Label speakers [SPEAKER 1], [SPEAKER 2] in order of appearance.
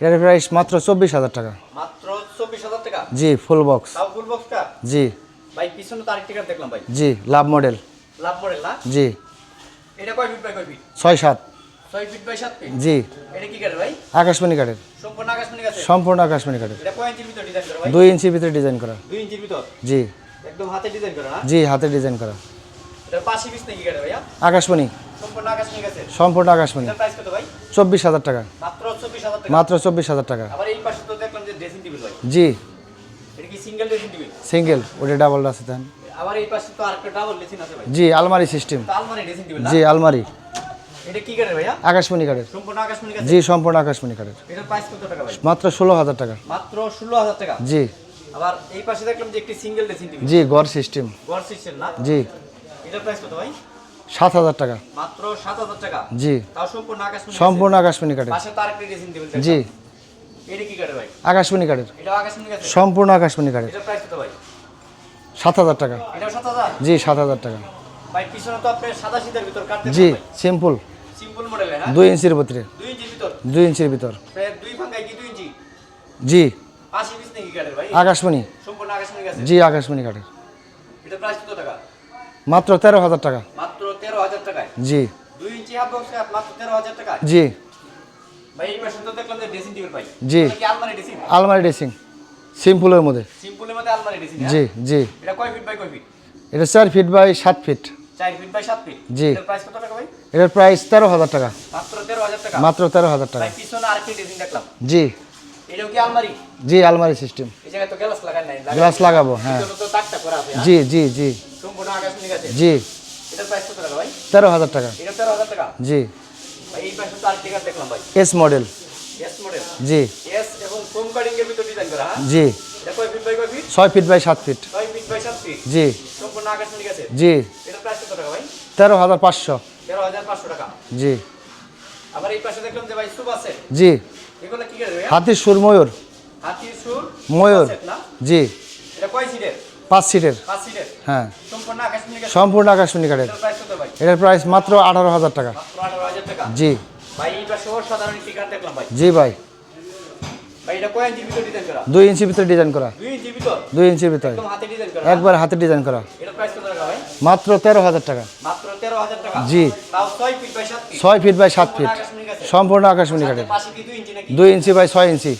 [SPEAKER 1] এটার প্রাইস মাত্র চব্বিশ হাজার টাকা।
[SPEAKER 2] মাত্র চব্বিশ হাজার টাকা?
[SPEAKER 1] জি ফুল বক্স
[SPEAKER 2] তাও ফুল বক্সটা
[SPEAKER 1] জি।
[SPEAKER 2] ভাই পিছনে তো আরেকটি কার দেখলাম ভাই।
[SPEAKER 1] জি লাভ মডেল
[SPEAKER 2] লাভ মডেল না?
[SPEAKER 1] জি।
[SPEAKER 2] এটা কয় ফিট বাই কয় ফিট
[SPEAKER 1] ছয় সাত।
[SPEAKER 2] ছয় ফিট বাই সাত ফিট
[SPEAKER 1] জি।
[SPEAKER 2] এটা কি কাঠের ভাই?
[SPEAKER 1] আকাশমণি কাঠের
[SPEAKER 2] সম্পূর্ণ আকাশমণি গাছে
[SPEAKER 1] সম্পূর্ণ আকাশমণি কাঠের
[SPEAKER 2] এটা কয় ইঞ্চির ভিতর ডিজাইন করা ভাই?
[SPEAKER 1] দুই ইঞ্চির ভিতরে ডিজাইন করা।
[SPEAKER 2] দুই ইঞ্চির ভিতর?
[SPEAKER 1] জি।
[SPEAKER 2] একদম হাতে ডিজাইন করা না?
[SPEAKER 1] জি হাতে ডিজাইন করা।
[SPEAKER 2] এটা পাশে পিস নাকি কাঠের ভাইয়া?
[SPEAKER 1] আকাশমণি।
[SPEAKER 2] সম্পূর্ণ আকাশমণি
[SPEAKER 1] চব্বিশ হাজার টাকা।
[SPEAKER 2] মাত্র চব্বিশ হাজার টাকা।
[SPEAKER 1] জি।
[SPEAKER 2] সিঙ্গেল
[SPEAKER 1] ওটা ডাবল আছে দেন জি আলমারি সিস্টেম জি আলমারি। আকাশমণি কাঠের। জি সম্পূর্ণ আকাশমণি কাঠের। মাত্র ষোলো হাজার টাকা।
[SPEAKER 2] মাত্র ষোলো হাজার টাকা?
[SPEAKER 1] জি।
[SPEAKER 2] আবার এই পাশে দেখলাম যে একটি সিঙ্গেল ড্রেসিং টেবিল
[SPEAKER 1] জি গড় সিস্টেম
[SPEAKER 2] গড় সিস্টেম না?
[SPEAKER 1] জি।
[SPEAKER 2] প্রাইস কত ভাই?
[SPEAKER 1] সাত হাজার টাকা।
[SPEAKER 2] মাত্র সাত হাজার টাকা?
[SPEAKER 1] জি।
[SPEAKER 2] সম্পূর্ণ আকাশমণি
[SPEAKER 1] সম্পূর্ণ আকাশমণি কাঠের। জি। আকাশমণি কাঠের। সম্পূর্ণ আকাশমণি কাঠের। সাত হাজার টাকা। জি সাত হাজার টাকা। জি সিম্পল দুই ইঞ্চির ভিতরে।
[SPEAKER 2] দুই ইঞ্চির ভিতর?
[SPEAKER 1] জি। আকাশমণি। জি আকাশমণি কাঠের। মাত্র তেরো হাজার টাকা
[SPEAKER 2] মাত্র তেরো হাজার টাকায়
[SPEAKER 1] জি।
[SPEAKER 2] দুই ইঞ্চি হাফ বক্স মাত্র তেরো হাজার টাকায়
[SPEAKER 1] জি।
[SPEAKER 2] ভাই এই পাশে তো দেখলাম যে ড্রেসিং টেবিল ভাই।
[SPEAKER 1] জি।
[SPEAKER 2] আলমারি ড্রেসিং
[SPEAKER 1] আলমারি ড্রেসিং সিম্পলের মধ্যে।
[SPEAKER 2] সিম্পলের মধ্যে আলমারি ড্রেসিং
[SPEAKER 1] জি জি।
[SPEAKER 2] এটা কয় ফিট বাই কয় ফিট
[SPEAKER 1] এটা চার ফিট বাই সাত ফিট
[SPEAKER 2] চার ফিট বাই সাত ফিট
[SPEAKER 1] জি।
[SPEAKER 2] এটার প্রাইস কত টাকা ভাই?
[SPEAKER 1] এটার প্রাইস তেরো হাজার টাকা।
[SPEAKER 2] মাত্র তেরো হাজার টাকা?
[SPEAKER 1] মাত্র তেরো হাজার টাকা।
[SPEAKER 2] পিছনে আরেকটি ড্রেসিং দেখলাম।
[SPEAKER 1] জি।
[SPEAKER 2] এটাও কি আলমারি?
[SPEAKER 1] জি আলমারি সিস্টেম
[SPEAKER 2] এই জায়গায় তো গ্লাস লাগাই নাই
[SPEAKER 1] গ্লাস লাগাবো হ্যাঁ।
[SPEAKER 2] হ্যাঁ?
[SPEAKER 1] জি জি জি।
[SPEAKER 2] সম্পূর্ণ গাছে
[SPEAKER 1] জি।
[SPEAKER 2] এটার প্রাইস কত
[SPEAKER 1] তেরো হাজার টাকা। জি। এস মডেল জি।
[SPEAKER 2] হ্যাঁ?
[SPEAKER 1] জি। ছয় ফিট বাই সাত ফিট জি। জি। তেরো হাজার পাঁচশো। জি। জি? হাতির সুর ময়ূর। ময়ূর। জি। পাঁচ সিটের হ্যাঁ।
[SPEAKER 2] সম্পূর্ণ আকাশমণি
[SPEAKER 1] কাঠের
[SPEAKER 2] এটার প্রাইস
[SPEAKER 1] মাত্র আঠারো হাজার টাকা। জি। জি ভাই। দুই ইঞ্চির ভিতরে ডিজাইন করা।
[SPEAKER 2] দুই ইঞ্চির ভিতর?
[SPEAKER 1] একবার হাতে ডিজাইন করা। মাত্র তেরো হাজার টাকা। জি।
[SPEAKER 2] ছয় ফিট বাই সাত ফিট
[SPEAKER 1] সম্পূর্ণ আকাশমণি কাঠের
[SPEAKER 2] দুই ইঞ্চি
[SPEAKER 1] ইঞ্চি বাই ছয় ইঞ্চি।